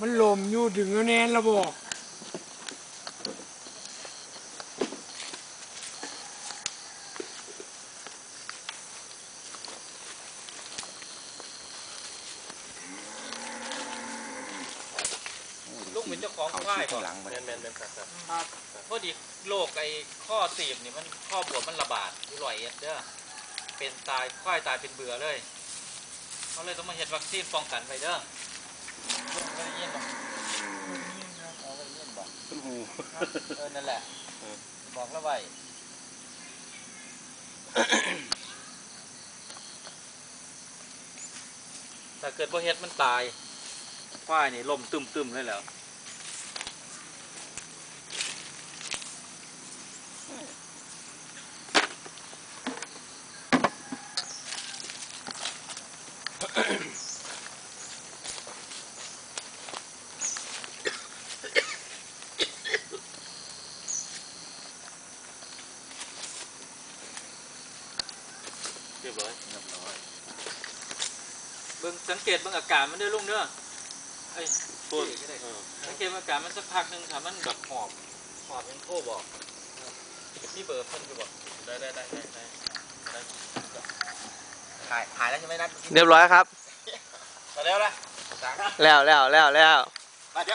มันลมอยู่ถึงแล้วแน่ระบอกลุงเป็นเจ้าของควายข้าก่อนหลังมันแมนแมนแมนครับครับพอดีโรคไอ้ข้อตีบนี่มันข้อบวมมันระบาดอยู่ร้อยเอ็ดเด้อเป็นตายควายตายเป็นเบื่อเลยเขาเลยต้องมาเฮ็ดวัคซีนป้องกันไปเด้อ ลุงไม่ได้ยินหรอกเอาไม่ได้ยินบอกต้นหูเออ นั่นแหละ บอกแล้วไว้ถ้าเกิดบ่เฮ็ดมันตายควายนี่ล่มตึมๆเลยแล้ว รียบร้อยเรียบร้อยเบิ่งสังเกตเบิ่งอาการมันเด้อลุงเด้อเอ้ยต้นก็ได้เออสังเกตอาการมันสักพักหนึงถ้ามันแบบหอบหอบยังโทรบอกพี่เบอร์เพิ่นอยู่บอกได้ได้ได้ได้ได้ได้ถ่ายถ่ายแล้วใช่ไหมนัดเรียบร้อยครับมาแล้วละแล้วแล้วแล้วแล้ว มาเดี๋ยว